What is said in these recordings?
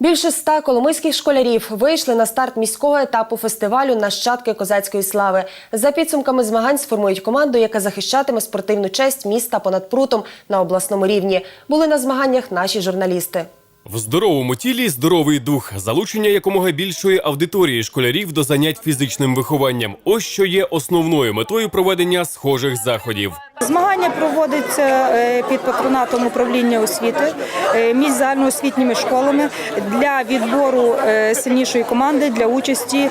Більше ста коломийських школярів вийшли на старт міського етапу фестивалю Нащадки козацької слави. За підсумками змагань сформують команду, яка захищатиме спортивну честь міста понад прутом на обласному рівні. Були на змаганнях наші журналісти. В здоровому тілі здоровий дух, залучення якомога більшої аудиторії школярів до занять фізичним вихованням. Ось що є основною метою проведення схожих заходів. Змагання проводиться е, під патронатом управління освіти е, між загальноосвітніми школами для відбору е, сильнішої команди для участі.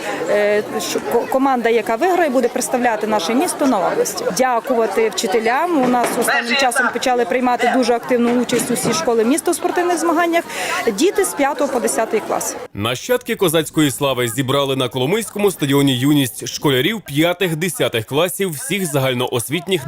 Команда, яка виграє, буде представляти наше місто на області. Дякувати вчителям. У нас останнім часом почали приймати дуже активну участь усі школи міста у спортивних змаганнях. Діти з 5 по 10 клас. Нащадки козацької слави зібрали на Коломийському стадіоні юність школярів 5-10 класів всіх загальноосвітніх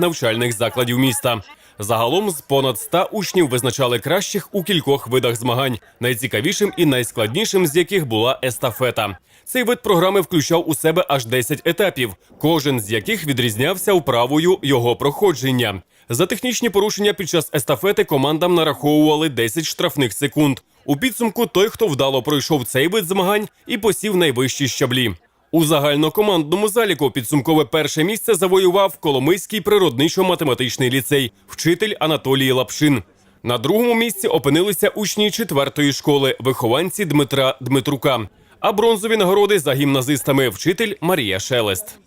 навчальних закладів міста. Загалом з понад 100 учнів визначали кращих у кількох видах змагань, найцікавішим і найскладнішим з яких була естафета. Цей вид програми включав у себе аж 10 етапів, кожен з яких відрізнявся вправою його проходження. За технічні порушення під час естафети командам нараховували 10 штрафних секунд. У підсумку той, хто вдало пройшов цей вид змагань і посів найвищі щаблі. У загальнокомандному заліку підсумкове перше місце завоював Коломийський природничо-математичний ліцей, вчитель Анатолій Лапшин. На другому місці опинилися учні четвертої школи, вихованці Дмитра Дмитрука. А бронзові нагороди за гімназистами вчитель Марія Шелест.